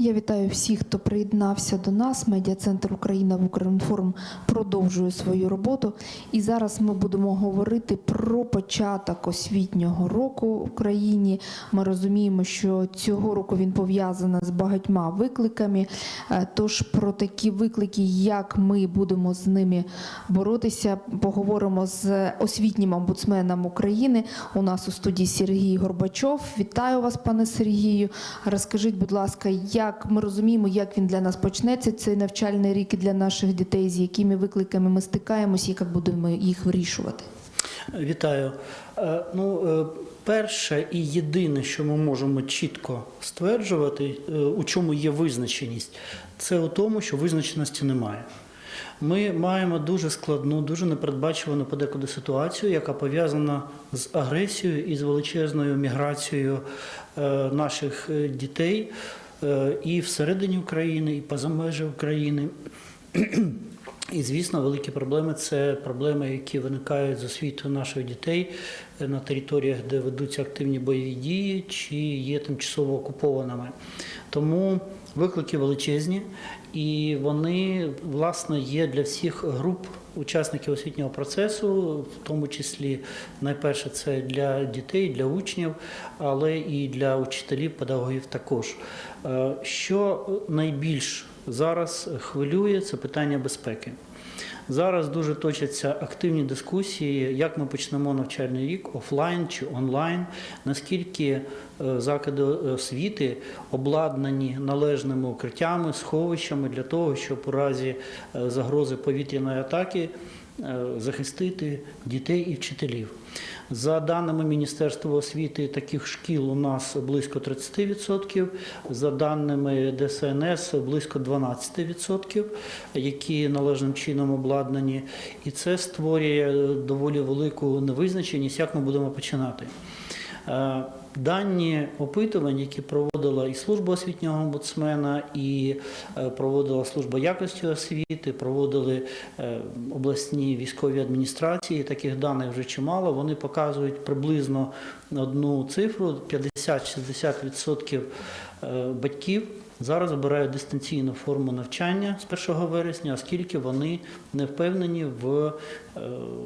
Я вітаю всіх, хто приєднався до нас. Медіа-центр Україна в Укрінформ продовжує свою роботу. І зараз ми будемо говорити про початок освітнього року в Україні. Ми розуміємо, що цього року він пов'язаний з багатьма викликами. Е, Тож про такі виклики, як ми будемо з ними боротися, поговоримо з освітнім омбудсменом України. У нас у студії Сергій Горбачов. Вітаю вас, пане Сергію. Розкажіть, будь ласка, як ми розуміємо, як він для нас почнеться цей навчальний рік і для наших дітей, з якими викликами ми стикаємося, і як будемо їх вирішувати? Вітаю. Е, Ну, е, перше і єдине, що ми можемо чітко стверджувати, е, у чому є визначеність, це у тому, що визначеності немає. Ми маємо дуже складну, дуже непередбачувану подекуди ситуацію, яка пов'язана з агресією і з величезною міграцією наших дітей і всередині України, і поза межі України. І, звісно, великі проблеми це проблеми, які виникають з освітою наших дітей е, на територіях, де ведуться активні бойові дії, чи є тимчасово окупованими. Тому виклики величезні, і вони, власне, є для всіх груп учасників освітнього процесу, в тому числі найперше це для дітей, для учнів, але і для учителів, педагогів також. Е, Що найбільш зараз хвилює, це питання безпеки. Зараз дуже точаться активні дискусії, як ми почнемо навчальний рік офлайн чи онлайн, наскільки е, заклади освіти обладнані належними укриттями, сховищами для того, щоб у разі е, загрози повітряної атаки захистити дітей і вчителів. За даними Міністерства освіти, таких шкіл у нас близько 30%, за даними ДСНС близько 12%, які належним чином обладнані. І це створює доволі велику невизначеність, як ми будемо починати. Дані опитувань, які проводила і служба освітнього омбудсмена, і е, проводила служба якості освіти, проводили е, обласні військові адміністрації. Таких даних вже чимало. Вони показують приблизно одну цифру: 50-60% е, батьків зараз обирають дистанційну форму навчання з 1 вересня, оскільки вони не впевнені в е,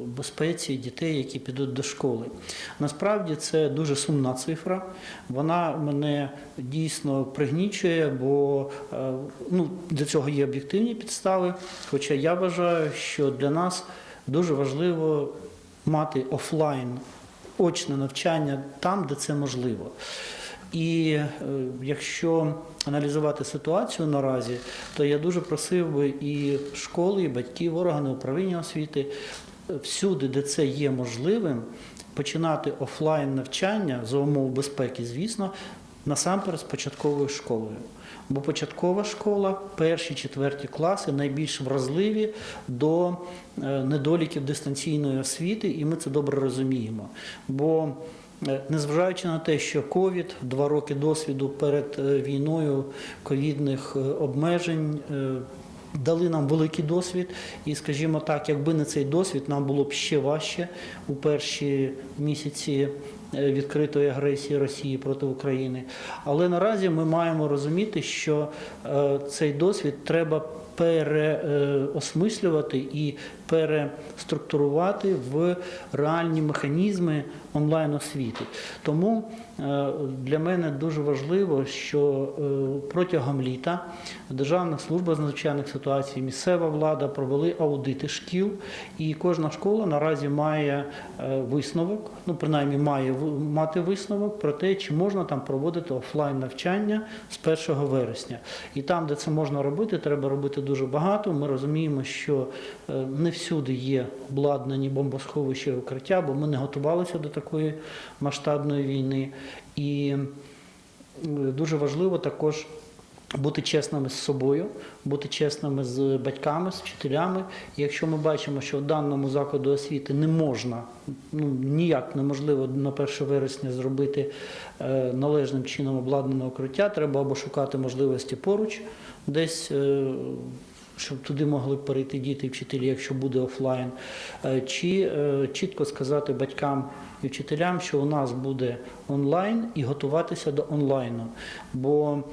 безпеці дітей, які підуть до школи. Насправді це дуже сумна цифра. Вона мене дійсно пригнічує, бо е, ну, для цього є об'єктивні підстави. Хоча я вважаю, що для нас дуже важливо мати офлайн очне навчання там, де це можливо. І е, якщо аналізувати ситуацію наразі, то я дуже просив би і школи, і батьків, органи управління освіти е, всюди, де це є можливим, починати офлайн навчання за умов безпеки, звісно, насамперед з початковою школою. Бо початкова школа, перші четверті класи найбільш вразливі до е, недоліків дистанційної освіти, і ми це добре розуміємо. Бо Незважаючи на те, що ковід, два роки досвіду перед е, війною, ковідних е, обмежень е, дали нам великий досвід. І, скажімо так, якби не цей досвід, нам було б ще важче у перші місяці е, відкритої агресії Росії проти України. Але наразі ми маємо розуміти, що е, цей досвід треба переосмислювати і переструктурувати в реальні механізми онлайн-освіти. Тому е, для мене дуже важливо, що е, протягом літа Державна служба з надзвичайних ситуацій, місцева влада провели аудити шкіл, і кожна школа наразі має е, висновок, ну принаймні має мати висновок про те, чи можна там проводити офлайн навчання з 1 вересня. І там, де це можна робити, треба робити дуже багато. Ми розуміємо, що не всюди є обладнані бомбосховища і укриття, бо ми не готувалися до такої масштабної війни. І е, дуже важливо також. Бути чесними з собою, бути чесними з батьками, з вчителями. І якщо ми бачимо, що в даному закладу освіти не можна, ну ніяк неможливо на 1 вересня зробити е, належним чином обладнане укриття, треба або шукати можливості поруч, десь. Щоб туди могли перейти діти і вчителі, якщо буде офлайн, Е, чи е, чітко сказати батькам і вчителям, що у нас буде онлайн і готуватися до онлайну. Бо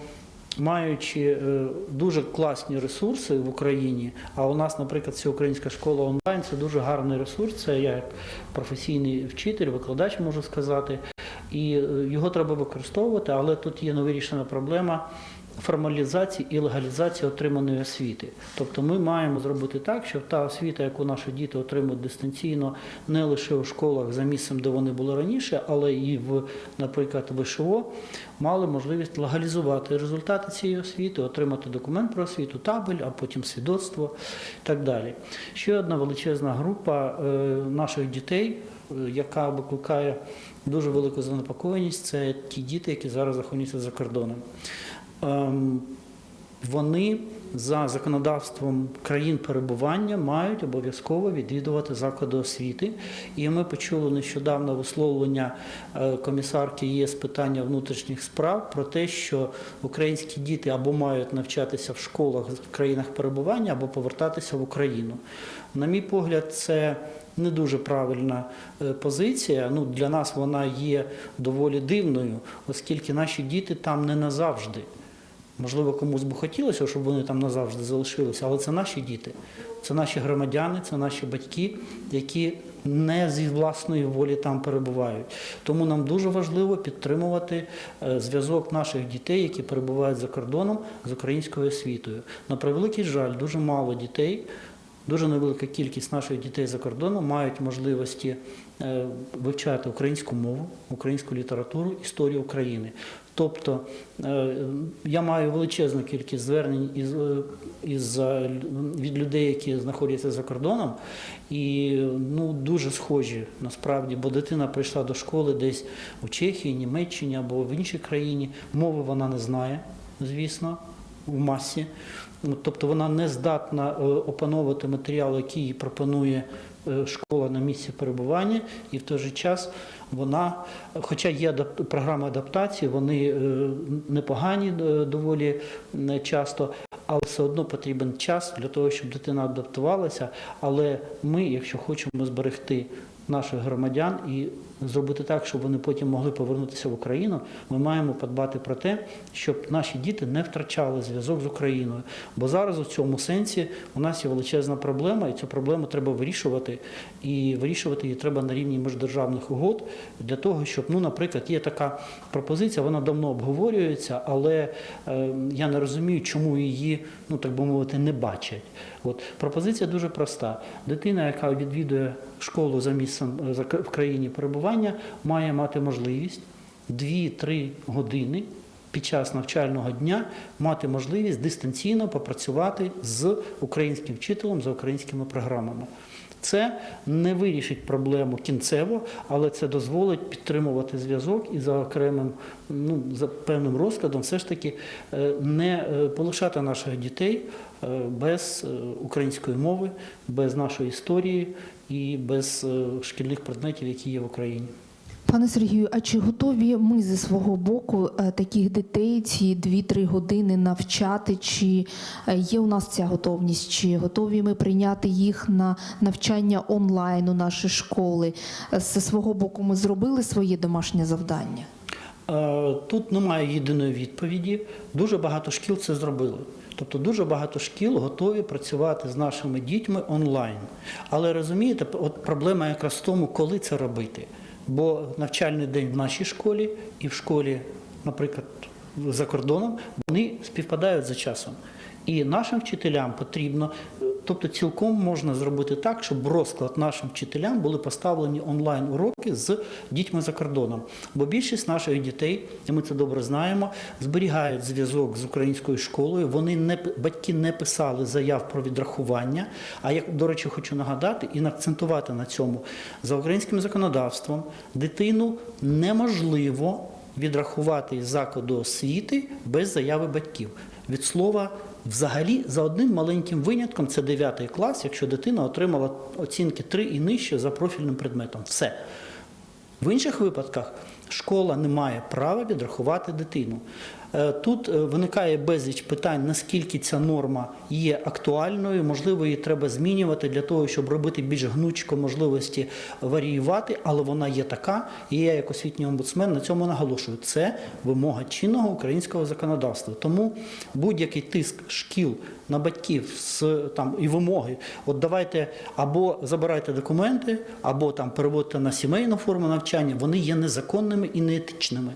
маючи е, дуже класні ресурси в Україні, а у нас, наприклад, всеукраїнська школа онлайн це дуже гарний ресурс. Це я як професійний вчитель, викладач можу сказати. І його треба використовувати, але тут є невирішена проблема формалізації і легалізації отриманої освіти. Тобто ми маємо зробити так, щоб та освіта, яку наші діти отримують дистанційно, не лише у школах за місцем, де вони були раніше, але і в, наприклад, ВШО, мали можливість легалізувати результати цієї освіти, отримати документ про освіту, табель, а потім свідоцтво і так далі. Ще одна величезна група е, наших дітей, е, яка викликає дуже велику занепокоєність, це ті діти, які зараз знаходяться за кордоном. Ем, Вони за законодавством країн перебування мають обов'язково відвідувати заклади освіти. І ми почули нещодавно висловлення е, комісарки ЄС питання внутрішніх справ про те, що українські діти або мають навчатися в школах в країнах перебування, або повертатися в Україну. На мій погляд, це не дуже правильна е, позиція. Ну, для нас вона є доволі дивною, оскільки наші діти там не назавжди. Можливо, комусь би хотілося, щоб вони там назавжди залишилися, але це наші діти, це наші громадяни, це наші батьки, які не зі власної волі там перебувають. Тому нам дуже важливо підтримувати е, зв'язок наших дітей, які перебувають за кордоном з українською освітою. На превеликий жаль, дуже мало дітей. Дуже невелика кількість наших дітей за кордоном мають можливості е, вивчати українську мову, українську літературу, історію України. Тобто е, я маю величезну кількість звернень із, е, із е, від людей, які знаходяться за кордоном, і ну дуже схожі насправді, бо дитина прийшла до школи десь у Чехії, Німеччині або в іншій країні. Мови вона не знає, звісно, в масі. Ну, Тобто вона не здатна опановувати матеріал, який їй пропонує школа на місці перебування, і в той же час вона, хоча є програми адаптації, вони е, непогані е, доволі е, часто, але все одно потрібен час для того, щоб дитина адаптувалася. Але ми, якщо хочемо зберегти наших громадян і зробити так, щоб вони потім могли повернутися в Україну, ми маємо подбати про те, щоб наші діти не втрачали зв'язок з Україною. Бо зараз у цьому сенсі у нас є величезна проблема, і цю проблему треба вирішувати. І вирішувати її треба на рівні міждержавних угод для того, щоб, ну, наприклад, є така пропозиція, вона давно обговорюється, але е, я не розумію, чому її, ну так би мовити, не бачать. От пропозиція дуже проста. Дитина, яка відвідує школу за місцем е, в країні перебування, має мати можливість 2-3 години під час навчального дня мати можливість дистанційно попрацювати з українським вчителем за українськими програмами. Це не вирішить проблему кінцево, але це дозволить підтримувати зв'язок і за окремим, ну за певним розкладом, все ж таки е, не е, полишати наших дітей е, без української мови, без нашої історії і без е, шкільних предметів, які є в Україні. Пане Сергію, а чи готові ми зі свого боку е, таких дітей ці 2-3 години навчати? Чи е, є у нас ця готовність? Чи готові ми прийняти їх на навчання онлайн у наші школи? Зі свого боку ми зробили своє домашнє завдання? Тут немає єдиної відповіді. Дуже багато шкіл це зробили. Тобто дуже багато шкіл готові працювати з нашими дітьми онлайн. Але розумієте, от проблема якраз в тому, коли це робити. Бо навчальний день в нашій школі і в школі, наприклад, за кордоном, вони співпадають за часом. І нашим вчителям потрібно, е, тобто цілком можна зробити так, щоб розклад нашим вчителям були поставлені онлайн уроки з дітьми за кордоном. Бо більшість наших дітей, і ми це добре знаємо, зберігають зв'язок з українською школою. Вони не батьки не писали заяв про відрахування. А як до речі, хочу нагадати і акцентувати на цьому за українським законодавством дитину неможливо відрахувати із закладу освіти без заяви батьків. Від слова, взагалі, за одним маленьким винятком, це 9 клас, якщо дитина отримала оцінки 3 і нижче за профільним предметом. Все. В інших випадках Школа не має права відрахувати дитину. Е, Тут е, виникає безліч питань, наскільки ця норма є актуальною, можливо, її треба змінювати для того, щоб робити більш гнучко можливості варіювати, але вона є така, і я як освітній омбудсмен на цьому наголошую. Це вимога чинного українського законодавства. Тому будь-який тиск шкіл на батьків з там і вимоги, от давайте або забирайте документи, або там переводьте на сімейну форму навчання, вони є незаконними і неетичними.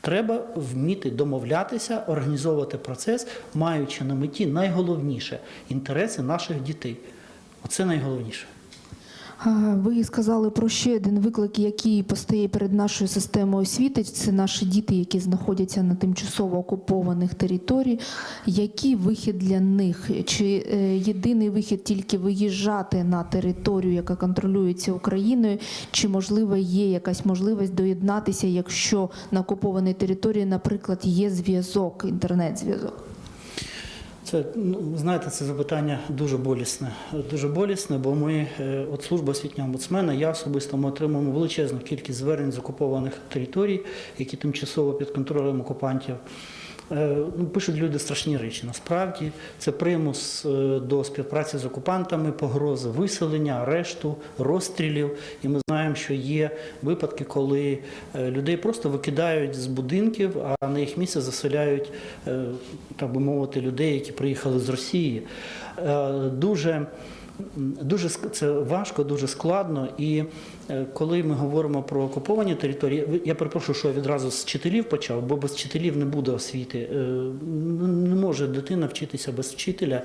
Треба вміти домовлятися, організовувати процес, маючи на меті найголовніше інтереси наших дітей. Оце найголовніше. Ви сказали про ще один виклик, який постає перед нашою системою освіти. Це наші діти, які знаходяться на тимчасово окупованих територіях. Який вихід для них? Чи е, єдиний вихід тільки виїжджати на територію, яка контролюється Україною? Чи можливо є якась можливість доєднатися, якщо на окупованій території, наприклад, є зв'язок, інтернет-зв'язок? Це ну, знаєте, це запитання дуже болісне. Дуже болісне, бо ми, е, от служба освітнього омбудсмена, я особисто ми отримуємо величезну кількість звернень з окупованих територій, які тимчасово під контролем окупантів. Е, Ну, пишуть люди страшні речі. Насправді це примус е, до співпраці з окупантами, погрози виселення, арешту, розстрілів. І ми знаємо, що є випадки, коли е, людей просто викидають з будинків, а на їх місце заселяють, так би мовити, людей, які приїхали з Росії. Дуже Дуже це важко, дуже складно. І е, коли ми говоримо про окуповані території, я перепрошую, що я відразу з вчителів почав, бо без вчителів не буде освіти. Е, Не може дитина вчитися без вчителя,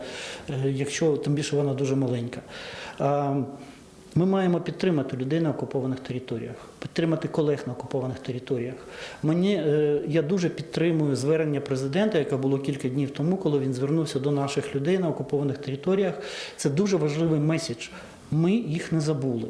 е, якщо тим більше вона дуже маленька. Ми маємо підтримати людей на окупованих територіях, підтримати колег на окупованих територіях. Мені е, я дуже підтримую звернення президента, яке було кілька днів тому, коли він звернувся до наших людей на окупованих територіях. Це дуже важливий меседж. Ми їх не забули.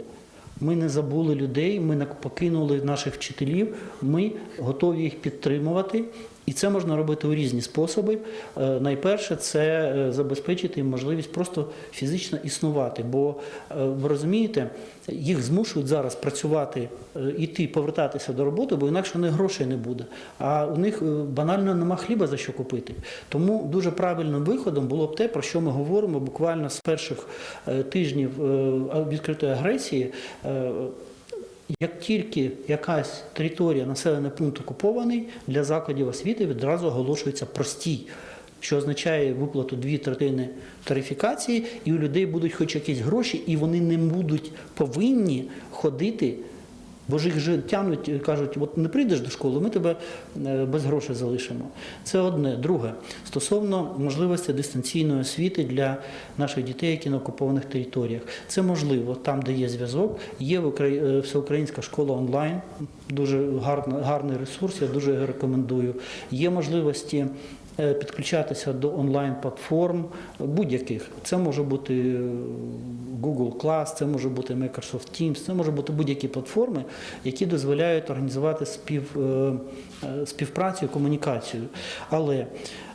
Ми не забули людей, ми не покинули наших вчителів. Ми готові їх підтримувати. І це можна робити у різні способи. Е, Найперше це е, забезпечити їм можливість просто фізично існувати. Бо е, ви розумієте, їх змушують зараз працювати, іти, повертатися до роботи, бо інакше у них грошей не буде. А у них банально нема хліба за що купити. Тому дуже правильним виходом було б те, про що ми говоримо буквально з перших тижнів відкритої агресії. Як тільки якась територія, населений пункт окупований, для закладів освіти відразу оголошується простій, що означає виплату дві третини тарифікації, і у людей будуть хоч якісь гроші, і вони не будуть повинні ходити. Бо ж їх же тягнуть, кажуть, от не прийдеш до школи, ми тебе е, без грошей залишимо. Це одне. Друге, стосовно можливості дистанційної освіти для наших дітей, які на окупованих територіях. Це можливо там, де є зв'язок. Є е, всеукраїнська школа онлайн, дуже гарний ресурс, я дуже його рекомендую. Є можливості підключатися до онлайн-платформ будь-яких. Це може бути е, Google Class, це може бути Microsoft Teams, це може бути будь-які платформи, які дозволяють організувати спів, е, е, співпрацю комунікацію. Але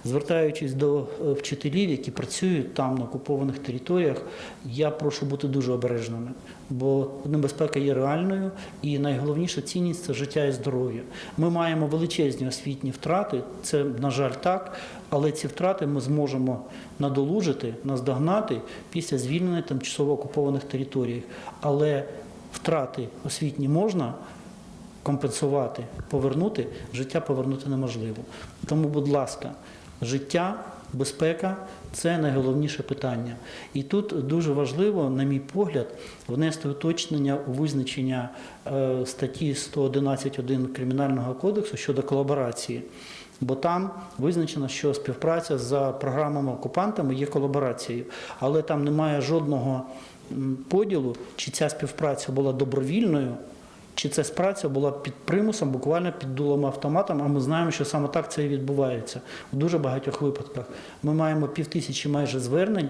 звертаючись до е, вчителів, які працюють там на окупованих територіях, я прошу бути дуже обережними, бо небезпека є реальною, і найголовніша цінність це життя і здоров'я. Ми маємо величезні освітні втрати, це на жаль так, але ці втрати ми зможемо надолужити, наздогнати після звільнення тимчасово окупованих територій. Але втрати освітні можна компенсувати, повернути, життя повернути неможливо. Тому, будь ласка, життя, безпека це найголовніше питання. І тут дуже важливо, на мій погляд, внести уточнення у визначення е, статті 111.1 Кримінального кодексу щодо колаборації. Бо там визначено, що співпраця за програмами окупантами є колаборацією, але там немає жодного поділу, чи ця співпраця була добровільною, чи ця співпраця була під примусом, буквально під дулом автоматом, а ми знаємо, що саме так це і відбувається в дуже багатьох випадках. Ми маємо півтисячі майже звернень.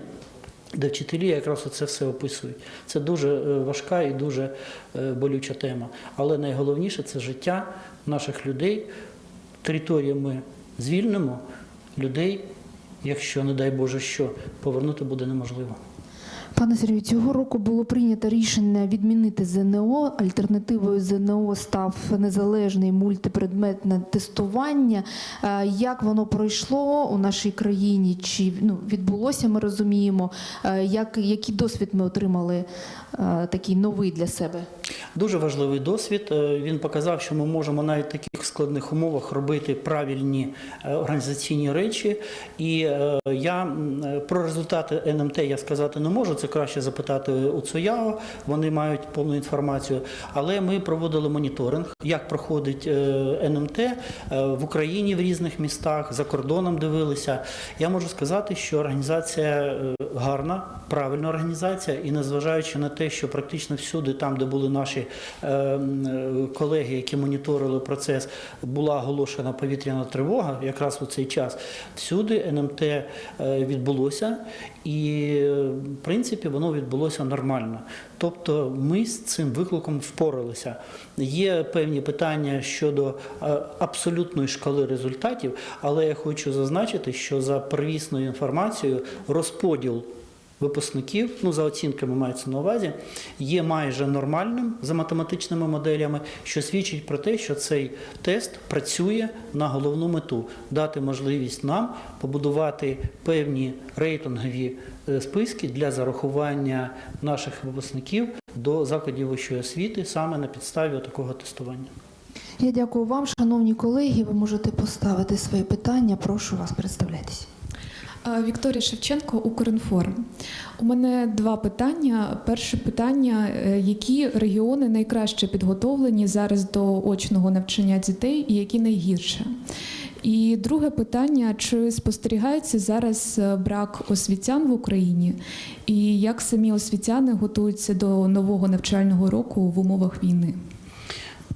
Де вчителі якраз це все описують. Це дуже е, важка і дуже е, болюча тема. Але найголовніше це життя наших людей. Територію ми звільнимо, людей, якщо, не дай Боже, що, повернути буде неможливо. Пане Сергію, цього року було прийнято рішення відмінити ЗНО. Альтернативою ЗНО став незалежний мультипредметне тестування. Е, Як воно пройшло у нашій країні? Чи ну, відбулося, ми розуміємо? Е, Як, який досвід ми отримали е, такий новий для себе? Дуже важливий досвід. Він показав, що ми можемо навіть в таких складних умовах робити правильні організаційні речі. І я про результати НМТ я сказати не можу. Це краще запитати у ЦОЯО. Вони мають повну інформацію. Але ми проводили моніторинг, як проходить е, НМТ е, в Україні в різних містах, за кордоном дивилися. Я можу сказати, що організація е, гарна, правильна організація, і незважаючи на те, що практично всюди, там, де були наші колеги, які моніторили процес, була оголошена повітряна тривога, якраз у цей час, всюди НМТ е, відбулося, і в принципі воно відбулося нормально. Тобто ми з цим викликом впоралися. Є певні питання щодо е, абсолютної шкали результатів, але я хочу зазначити, що за первісною інформацією розподіл випускників, ну за оцінками мається на увазі, є майже нормальним за математичними моделями, що свідчить про те, що цей тест працює на головну мету дати можливість нам побудувати певні рейтингові е, списки для зарахування наших випускників до закладів вищої освіти саме на підставі такого тестування. Я дякую вам, шановні колеги. Ви можете поставити свої питання. Прошу вас, представляйтесь. Вікторія Шевченко, Укрінформ. У мене два питання. Перше питання: е, які регіони найкраще підготовлені зараз до очного навчання дітей, і які найгірше? І друге питання: чи спостерігається зараз е, брак освітян в Україні, і як самі освітяни готуються до нового навчального року в умовах війни?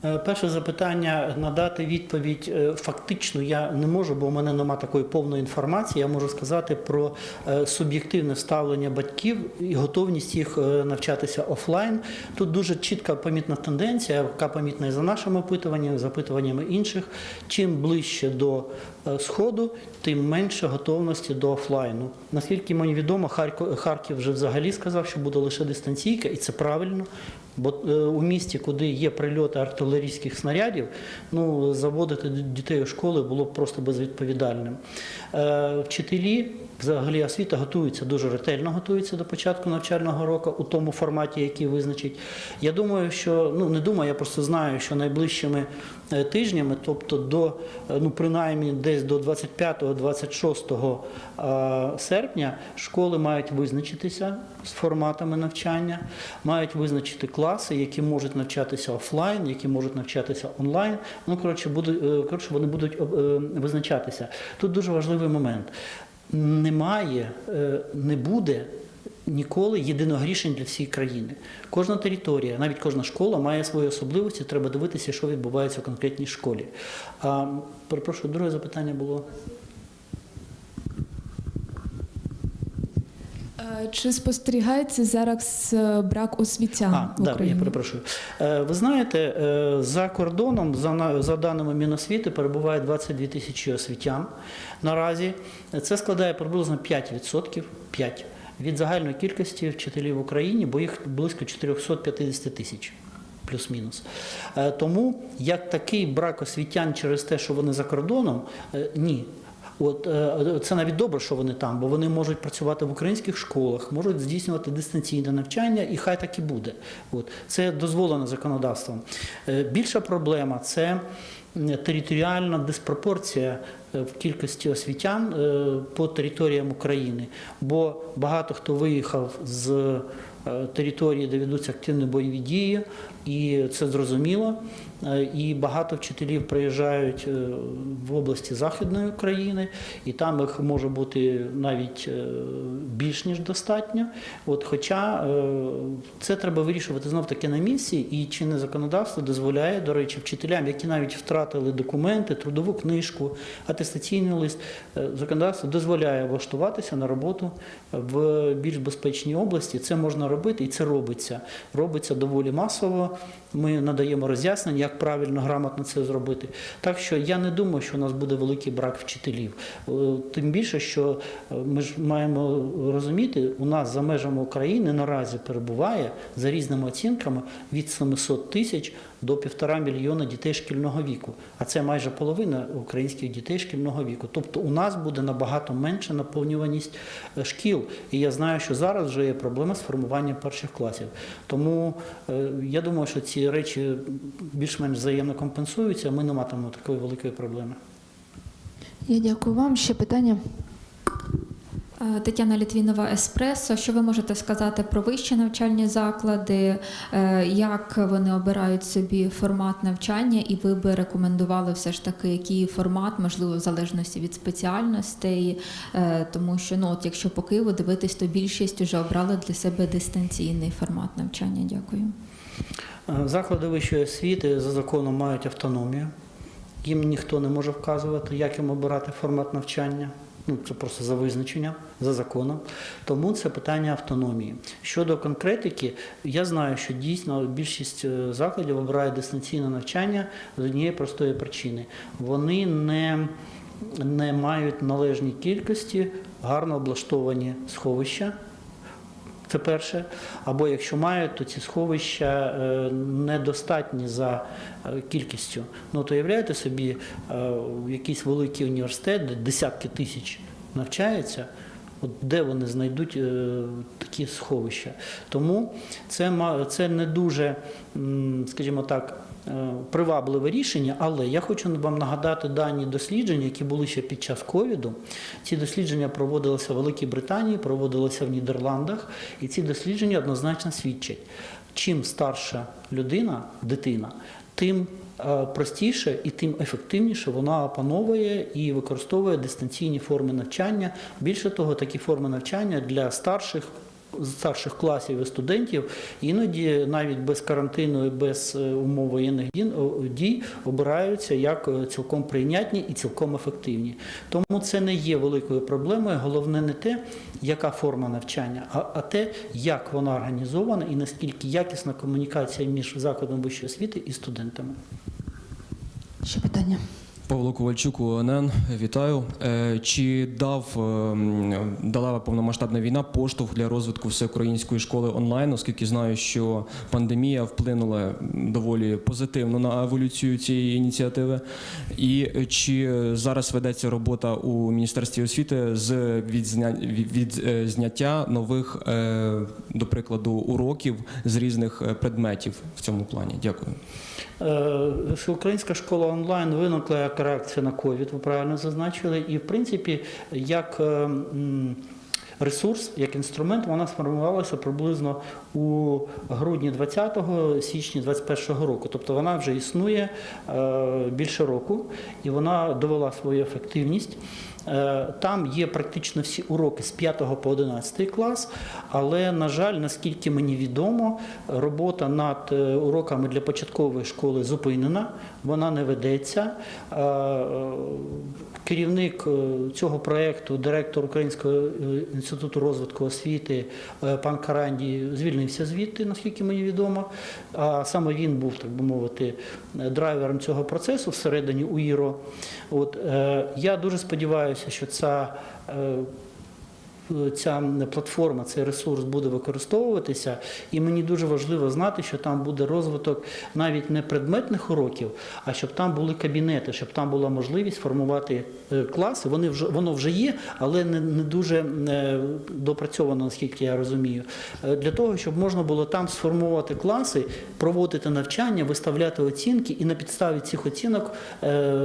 Е, Перше запитання надати відповідь е, фактично я не можу, бо у мене немає такої повної інформації. Я можу сказати про е, суб'єктивне ставлення батьків і готовність їх навчатися офлайн. Тут дуже чітка помітна тенденція, яка помітна і за нашими опитуваннями, за опитуваннями інших. Чим ближче до сходу, тим менше готовності до офлайну. Наскільки мені відомо, Харків вже взагалі сказав, що буде лише дистанційка, і це правильно. Бо е, у місті, куди є прильоти артилерійських снарядів, ну заводити дітей у школи було б просто безвідповідальним. Е, Вчителі, взагалі освіта готуються дуже ретельно готуються до початку навчального року у тому форматі, який визначить. Я думаю, що ну не думаю, я просто знаю, що найближчими тижнями, тобто до е, ну принаймні десь до 25-26 е, серпня, школи мають визначитися з форматами навчання, мають визначити класи, які можуть навчатися офлайн, які можуть навчатися онлайн. Ну коротше, будуть е, коротше, вони будуть е, визначатися. Тут дуже важливий момент. Немає, е, не буде ніколи єдиного рішення для всієї країни. Кожна територія, навіть кожна школа має свої особливості. Треба дивитися, що відбувається в конкретній школі. А, перепрошую, друге запитання було. Е, Чи спостерігається зараз е, брак освітян А, в да, я перепрошую. Е, Ви знаєте, за кордоном, за, за даними Міносвіти, перебуває 22 тисячі освітян наразі. Це складає приблизно 5%, 5 від загальної кількості вчителів в Україні, бо їх близько 450 тисяч. Плюс-мінус. Е, Тому як такий брак освітян через те, що вони за кордоном, е, ні. От е, це навіть добре, що вони там, бо вони можуть працювати в українських школах, можуть здійснювати дистанційне навчання, і хай так і буде. От це дозволено законодавством. Е, Більша проблема це територіальна диспропорція е, в кількості освітян по територіям України. Бо багато хто виїхав з території, де ведуться активні бойові дії, і це зрозуміло. Е, І багато вчителів приїжджають е, в області Західної України, і там їх може бути навіть е, більш ніж достатньо. От, хоча це треба вирішувати знов таки на місці, і чинне законодавство дозволяє, до речі, вчителям, які навіть втратили документи, трудову книжку, атестаційний лист, законодавство дозволяє влаштуватися на роботу в більш безпечній області. Це можна робити, і це робиться. Робиться доволі масово. Ми надаємо роз'яснення, як правильно, грамотно це зробити. Так що я не думаю, що у нас буде великий брак вчителів. Е, Тим більше, що е, ми ж маємо розуміти, у нас за межами України наразі перебуває за різними оцінками від 700 тисяч до півтора мільйона дітей шкільного віку. А це майже половина українських дітей шкільного віку. Тобто у нас буде набагато менша наповнюваність е, шкіл. І я знаю, що зараз вже є проблема з формуванням перших класів. Тому е, я думаю, що ці речі більш-менш взаємно компенсуються, ми не матимемо такої великої проблеми. Я дякую вам. Ще питання. Е, Тетяна Літвінова Еспресо. Що ви можете сказати про вищі навчальні заклади? Е, Як вони обирають собі формат навчання, і ви би рекомендували все ж таки, який формат, можливо, в залежності від спеціальностей, Е, тому що ну, от якщо по Києву дивитись, то більшість вже обрали для себе дистанційний формат навчання. Дякую. Заклади вищої освіти за законом мають автономію. Їм ніхто не може вказувати, як їм обирати формат навчання. Ну, це просто за визначенням, за законом. Тому це питання автономії. Щодо конкретики, я знаю, що дійсно більшість е, закладів обирає дистанційне навчання з однієї простої причини. Вони не, не мають належній кількості гарно облаштовані сховища. Це перше. Або якщо мають, то ці сховища е, недостатні за е, кількістю. Ну, то уявляєте собі, е, якийсь великий університет, де десятки тисяч навчаються, от де вони знайдуть такі сховища. Тому це, це не дуже, скажімо так, привабливе рішення, але я хочу вам нагадати дані дослідження, які були ще під час ковіду. Ці дослідження проводилися в Великій Британії, проводилися в Нідерландах, і ці дослідження однозначно свідчать, чим старша людина, дитина, тим е, простіше і тим ефективніше вона опановує і використовує дистанційні форми навчання. Більше того, такі форми навчання для старших. Старших класів і студентів іноді навіть без карантину і без е, умов воєнних дій- обираються як е, цілком прийнятні і цілком ефективні. Тому це не є великою проблемою. Головне не те, яка форма навчання, а, а те, як вона організована і наскільки якісна комунікація між закладом вищої освіти і студентами. Ще питання. Павло Ковальчук, УНН, вітаю. Е, Чи дав е, дала повномасштабна війна поштовх для розвитку всеукраїнської школи онлайн, оскільки знаю, що пандемія вплинула доволі позитивно на еволюцію цієї ініціативи? І чи зараз ведеться робота у міністерстві освіти з відзня... від від, е, нових, е, до прикладу, уроків з різних предметів в цьому плані? Дякую. Е, Всеукраїнська школа онлайн виникла як реакція на ковід, ви правильно зазначили. І в принципі, як е, ресурс, як інструмент, вона сформувалася приблизно у грудні 20-го, січні 21-го року. Тобто вона вже існує е, більше року і вона довела свою ефективність. Е, Там є практично всі уроки з 5 по 11 клас, але, на жаль, наскільки мені відомо, робота над е, уроками для початкової школи зупинена, вона не ведеться. Е, Керівник цього проєкту, директор Українського інституту розвитку освіти пан Каранді звільнився звідти, наскільки мені відомо. А саме він був, так би мовити, драйвером цього процесу всередині УІРО. От, я дуже сподіваюся, що ця е, ця платформа, цей ресурс буде використовуватися, і мені дуже важливо знати, що там буде розвиток навіть не предметних уроків, а щоб там були кабінети, щоб там була можливість формувати е, класи. Вони вже воно вже є, але не, не дуже е, допрацьовано, наскільки я розумію. Е, Для того, щоб можна було там сформувати класи, проводити навчання, виставляти оцінки і на підставі цих оцінок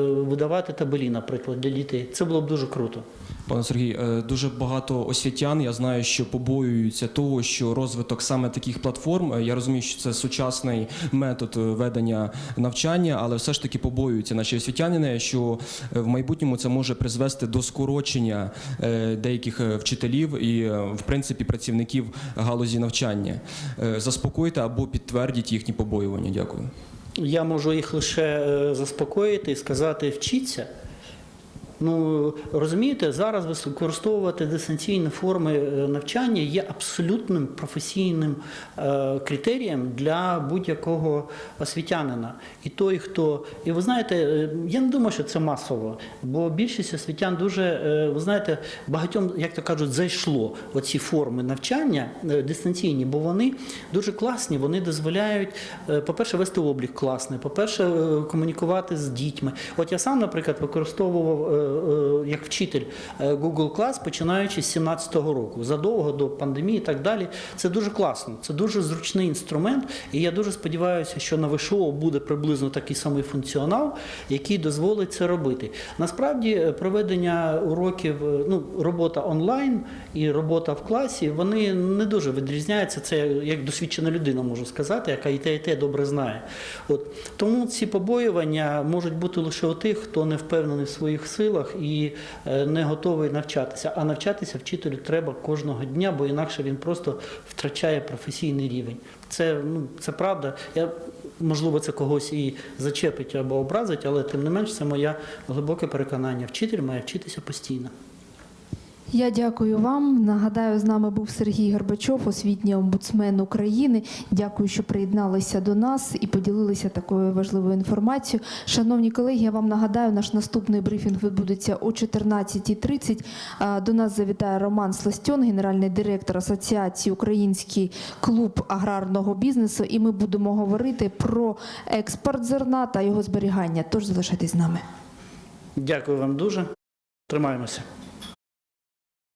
видавати табелі, наприклад, для дітей. Це було б дуже круто. Пане Сергій, е, дуже багато освітян. Я знаю, що побоюються того, що розвиток саме таких платформ. е, Я розумію, що це сучасний метод е, ведення навчання, але все ж таки побоюються наші освітянини, що в майбутньому це може призвести до скорочення деяких вчителів і, в принципі, працівників галузі навчання. Заспокойте або підтвердіть їхні побоювання. Дякую. Я можу їх лише заспокоїти і сказати: вчіться, Ну розумієте, зараз використовувати дистанційні форми е, навчання є абсолютним професійним е, критерієм для будь-якого освітянина. І той, хто і ви знаєте, е, я не думаю, що це масово, бо більшість освітян дуже ви знаєте, багатьом, як то кажуть, зайшло оці форми навчання дистанційні, бо вони дуже класні. Вони дозволяють, по-перше, вести облік класний, по-перше, е, комунікувати з дітьми. От я сам, наприклад, використовував як вчитель е, Google Class, починаючи з 17-го року, задовго до пандемії і так далі. Це дуже класно, це дуже зручний інструмент, і я дуже сподіваюся, що на ВШО буде приблизно такий самий функціонал, який дозволить це робити. Насправді, е, проведення уроків, е, ну робота онлайн і робота в класі, вони не дуже відрізняються. Це як досвідчена людина можу сказати, яка і те, і те добре знає. От тому ці побоювання можуть бути лише у тих, хто не впевнений в своїх силах і е, не готовий навчатися. А навчатися вчителю треба кожного дня, бо інакше він просто втрачає професійний рівень. Це ну це правда. Я можливо це когось і зачепить або образить, але тим не менш це моє глибоке переконання. Вчитель має вчитися постійно. Я дякую вам. Нагадаю, з нами був Сергій Горбачов, освітній омбудсмен України. Дякую, що приєдналися до нас і поділилися такою важливою інформацією. Шановні колеги, я вам нагадаю, наш наступний брифінг відбудеться о 14.30. До нас завітає Роман Сластьон, генеральний директор Асоціації Український клуб аграрного бізнесу. І ми будемо говорити про експорт зерна та його зберігання. Тож залишайтесь з нами. Дякую вам дуже. Тримаємося.